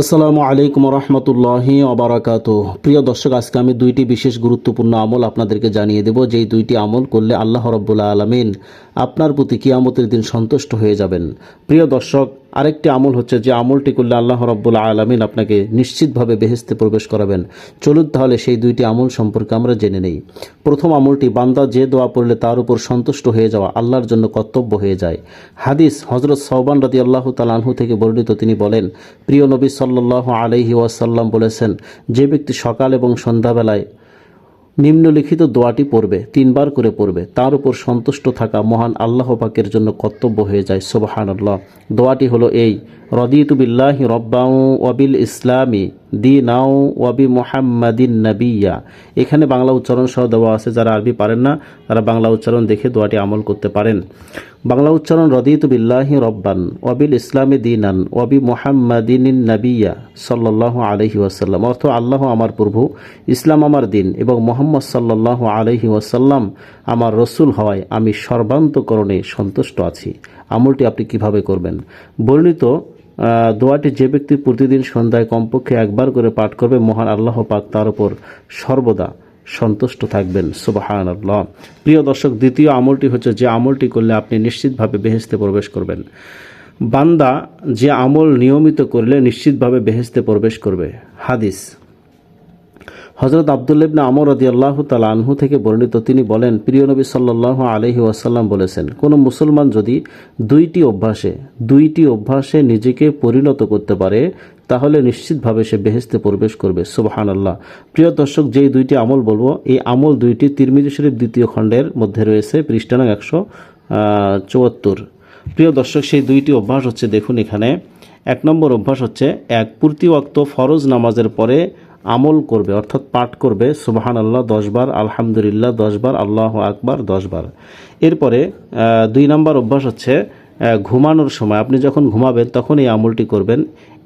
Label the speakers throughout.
Speaker 1: আসসালামু আলাইকুম রহমতুল্লাহি অবরাকাত প্রিয় দর্শক, আজকে আমি দুইটি বিশেষ গুরুত্বপূর্ণ আমল আপনাদেরকে জানিয়ে দেব। যেই দুইটি আমল করলে আল্লাহ রব্বুল্লা আলমিন আপনার প্রতি কিয়ামতের দিন সন্তুষ্ট হয়ে যাবেন। প্রিয় দর্শক আরেকটি আমল হচ্ছে যে আমলটি করলে আল্লাহ রব্বুল্লা আলমিন আপনাকে নিশ্চিতভাবে বেহেস্তে প্রবেশ করাবেন। চলুন তাহলে সেই দুইটি আমল সম্পর্কে আমরা জেনে নেই। প্রথম আমলটি, বান্দা যে দোয়া পড়লে তার উপর সন্তুষ্ট হয়ে যাওয়া আল্লাহর জন্য কর্তব্য হয়ে যায়। হাদিস হজরত সৌবান রাদি আল্লাহ তালাহু থেকে বর্ণিত তিনি বলেন, প্রিয় নবী সাল্লাহ আলহি ওয়াসাল্লাম বলেছেন, যে ব্যক্তি সকাল এবং সন্ধ্যাবেলায় নিম্নলিখিত দোয়াটি পড়বে, তিনবার করে পড়বে। তার উপর সন্তুষ্ট থাকা মহান আল্লাহ পাকের জন্য কর্তব্য হয়ে যায় সোবাহান আল্লাহ দোয়াটি হলো এই, রদিতু বিল্লাহি রব্বাউ অবিল ইসলামী। দি নাও ওয়াবি মোহাম্মদিন নবিয়া। এখানে বাংলা উচ্চারণ সহ দেওয়া আছে, যারা আরবি পারেন না, তারা বাংলা উচ্চারণ দেখে দোয়াটি আমল করতে পারেন। বাংলা উচ্চারণ, রদিতু বিল্লাহি রব্বান, ওয়াবিল ইসলামী দিনান, ওয়াবি মোহাম্মদিন নবিয়া সাল্লাহ আলহি ওয়াসাল্লাম। অর্থ, আল্লাহ আমার প্রভু, ইসলাম আমার দিন এবং মোহাম্মদ সাল্লাহ আলহি ওয়াসাল্লাম আমার রসুল হওয়ায় আমি সর্বান্তকরণে সন্তুষ্ট আছি। আমলটি আপনি কীভাবে করবেন? বর্ণিত দোয়াটি যে ব্যক্তি প্রতিদিন সন্ধ্যায় কমপক্ষে একবার করে পাঠ করবে, মহান আল্লাহ পাক তার উপর সর্বদা সন্তুষ্ট থাকবেন। সুবাহান আল্লাহ প্রিয় দর্শক, দ্বিতীয় আমলটি হচ্ছে যে আমলটি করলে আপনি নিশ্চিতভাবে বেহেস্তে প্রবেশ করবেন। বান্দা যে আমল নিয়মিত করলে নিশ্চিতভাবে বেহেস্তে প্রবেশ করবে। হাদিস। হজরত আবদুল্লেবনা আমর রদি আল্লাহ আনহু থেকে বর্ণিত তিনি বলেন, প্রিয় নবী সাল্লাহ আলহি ওয়াসাল্লাম বলেছেন, কোনো মুসলমান যদি দুইটি অভ্যাসে দুইটি অভ্যাসে নিজেকে পরিণত করতে পারে, তাহলে নিশ্চিতভাবে সে বেহেস্তে প্রবেশ করবে। সুবাহান আল্লাহ প্রিয় দর্শক, যেই দুইটি আমল বলব, এই আমল দুইটি তিরমিজি শরীফ দ্বিতীয় খণ্ডের মধ্যে রয়েছে পৃষ্ঠানং একশো চুয়াত্তর। প্রিয় দর্শক, সেই দুইটি অভ্যাস হচ্ছে, দেখুন এখানে, এক নম্বর অভ্যাস হচ্ছে, এক পূর্তি ওয়াক্ত ফরজ নামাজের পরে আমল করবে, অর্থাৎ পাঠ করবে সুবাহান আল্লাহ দশবার আলহামদুলিল্লাহ দশবার আল্লাহ আকবার দশবার এরপরে দুই নম্বর অভ্যাস হচ্ছে ঘুমানোর সময়। আপনি যখন ঘুমাবেন তখন এই আমলটি করবেন।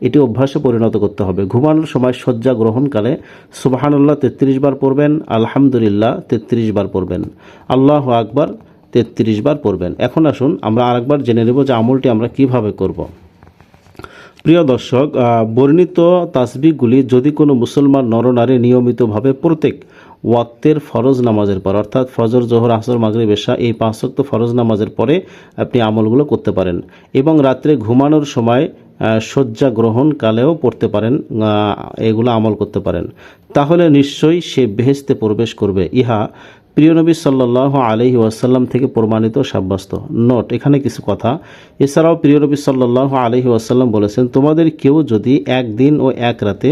Speaker 1: এটি অভ্যাসে পরিণত করতে হবে। ঘুমানোর সময় শয্যা গ্রহণকালে সুবাহানুল্লাহ তেত্রিশ বার পড়বেন, আলহামদুলিল্লাহ তেত্রিশ বার পড়বেন, আল্লাহ আকবার তেত্রিশ বার পড়বেন। এখন আসুন, আমরা আরেকবার জেনে নেব যে আমলটি আমরা কীভাবে করব। প্রিয় দর্শক বর্ণিত তাসবিগুলি যদি কোনো মুসলমান নরনারী নিয়মিতভাবে প্রত্যেক ওয়াক্তের ফরজ নামাজের পর, অর্থাৎ ফজর, জোহর, আসর, মাগরিব, এশা, এই পাঁচ ওয়াক্ত ফরজ নামাজের পরে আপনি আমলগুলো করতে পারেন এবং রাত্রে ঘুমানোর সময় শয্যা গ্রহণ কালেও পড়তে পারেন এগুলো আমল করতে পারেন। তাহলে নিশ্চয়ই সে বেহেস্তে প্রবেশ করবে। ইহা প্রিয় নবী সাল্লাহ আলহি ওয়াসাল্লাম থেকে প্রমাণিত সাব্যস্ত। নোট এখানে কিছু কথা। এছাড়াও প্রিয় নবী সাল্লাহ আলহি ওয়াসাল্লাম বলেছেন, তোমাদের কেউ যদি একদিন ও এক রাতে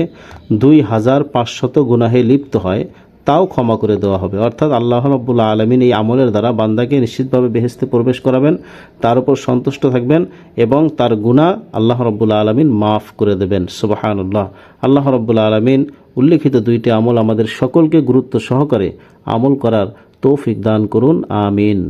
Speaker 1: দুই হাজার পাঁচশত গুনাহে লিপ্ত হয় তাও ক্ষমা করে দেওয়া হবে। অর্থাৎ আল্লাহ রব্বুল্লা আলমিন এই আমলের দ্বারা বান্দাকে নিশ্চিতভাবে বেহেস্তে প্রবেশ করাবেন, তার উপর সন্তুষ্ট থাকবেন এবং তার গুণা আল্লাহ রব্বুল্লা আলমিন মাফ করে দেবেন। সুবাহানুল্লাহ। আল্লাহ রব্বুল্লা আলমিন উল্লেখিত দুইটি আমল আমাদের সকলকে গুরুত্ব সহকারে আমল করার তৌফিক দান করুন। আমিন।